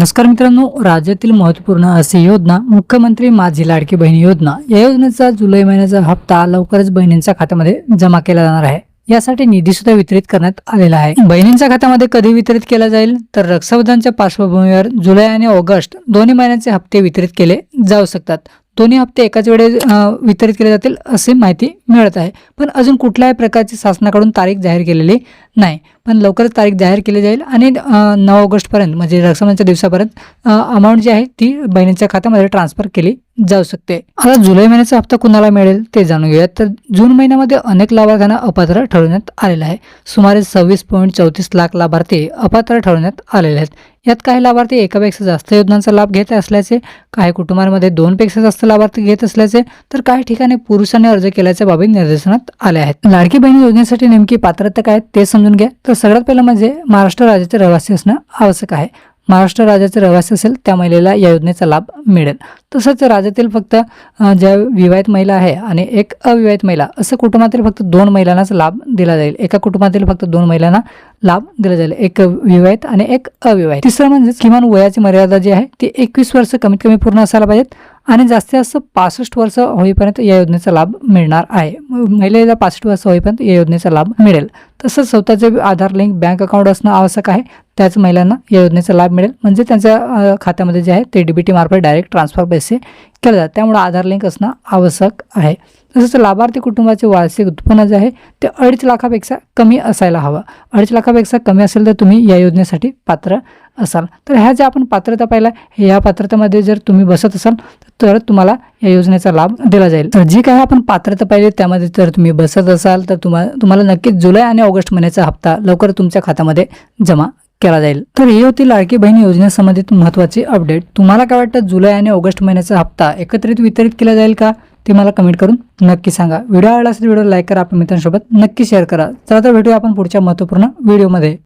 नमस्कार मित्रांनो राज्यातील महत्त्वपूर्ण अशी योजना मुख्यमंत्री माझी लाडकी बहिणी योजना. या योजनेचा जुलै महिन्याचा हप्ता लवकरच बहिणींच्या खात्यामध्ये जमा केला जाणार आहे. यासाठी निधी सुद्धा वितरित करण्यात आलेला आहे. बहिणींच्या खात्यामध्ये कधी वितरित केला जाईल? तर रक्षाबंधनच्या पार्श्वभूमीवर जुलै आणि ऑगस्ट दोन्ही महिन्यांचे हप्ते वितरित केले जाऊ शकतात. दोन्ही हप्ते एकाच वेळेस वितरित केले जातील अशी माहिती मिळत आहे. पण अजून कुठल्याही प्रकारची शासनाकडून तारीख जाहीर केलेली नाही. पण लवकरच तारीख जाहीर केली जाईल आणि नऊ ऑगस्टपर्यंत म्हणजे रक्षाबंधनच्या दिवसापर्यंत अमाऊंट जी आहे ती बहिणीच्या खात्यामध्ये ट्रान्सफर केली जाऊ शकते. आता जुलै महिन्याचा हप्ता कुणाला मिळेल ते जाणून घेऊयात. तर जून महिन्यामध्ये अनेक लाभार्थ्यांना अपात्र ठरवण्यात आलेलं आहे. सुमारे सव्वीस पॉईंट चौतीस लाख लाभार्थी अपात्र ठरवण्यात आलेले आहेत. यात काही लाभार्थी एकापेक्षा जास्त योजनांचा लाभ घेत असल्याचे काही कुटुंबांमध्ये दोनपेक्षा जास्त लाभार्थी घेत असल्याचे तर काही ठिकाणी पुरुषांनी अर्ज केल्याच्या बाबी निर्देशनात आल्या आहेत. लाडकी बहीण योजनेसाठी नेमकी पात्रता काय ते समजून घ्या. तर सगळ्यात पहिलं म्हणजे महाराष्ट्र राज्याचे रहिवासी असणं आवश्यक आहे. महाराष्ट्र राज्याचे रहिवासी असेल त्या महिलेला या योजनेचा लाभ मिळेल. तसंच राज्यातील फक्त ज्या विवाहित महिला आहे आणि एक अविवाहित महिला असं कुटुंबातील फक्त दोन महिलांनाच लाभ दिला जाईल. एका कुटुंबातील फक्त दोन महिलांना लाभ दिला जाईल. एक विवाहित आणि एक अविवाहित. तिसरं म्हणजे किमान वयाची मर्यादा जी आहे ती एकवीस वर्ष कमीत कमी पूर्ण असायला पाहिजेत. आणि जास्तीत जास्त पासष्ट वर्ष होईपर्यंत या योजनेचा लाभ मिळणार आहे. महिलेला पासष्ट वर्ष होईपर्यंत या योजनेचा लाभ मिळेल. तसंच स्वतःचे आधार लिंक बँक अकाउंट असणं आवश्यक आहे. त्याच महिलांना या योजनेचा लाभ मिळेल. म्हणजे त्यांच्या खात्यामध्ये जे आहे ते डी बी टी मार्फत डायरेक्ट ट्रान्सफर पैसे केले जातात. त्यामुळे आधार लिंक असणं आवश्यक आहे. तसंच लाभार्थी कुटुंबाचे वार्षिक उत्पन्न जे आहे ते अडीच लाखापेक्षा कमी असायला हवं. अडीच लाखापेक्षा कमी असेल तर तुम्ही या योजनेसाठी पात्र असाल. तर ह्या ज्या आपण पात्रता पाहिल्या ह्या पात्रतेमध्ये जर तुम्ही बसत असाल तर तुम्हाला या योजनेचा लाभ दिला जाईल. तर जी काही आपण पात्रता पाहिजे त्यामध्ये जर तुम्ही बसत असाल तर तुम्हाला तुम्हाला नक्कीच जुलै आणि ऑगस्ट महिन्याचा हप्ता लवकर तुमच्या खात्यामध्ये जमा केला जाईल. तर ही होती लाडकी बहीण योजनेसंबंधित महत्वाची अपडेट तुम्हाला काय वाटतं? जुलै आणि ऑगस्ट महिन्याचा हप्ता एकत्रित वितरित केला जाईल का? ते मला कमेंट करून नक्की सांगा. व्हिडिओ आवडला असेल व्हिडिओ लाईक करा. आपल्या मित्रांसोबत नक्की शेअर करा. चला तर भेटूया आपण पुढच्या महत्त्वपूर्ण व्हिडिओमध्ये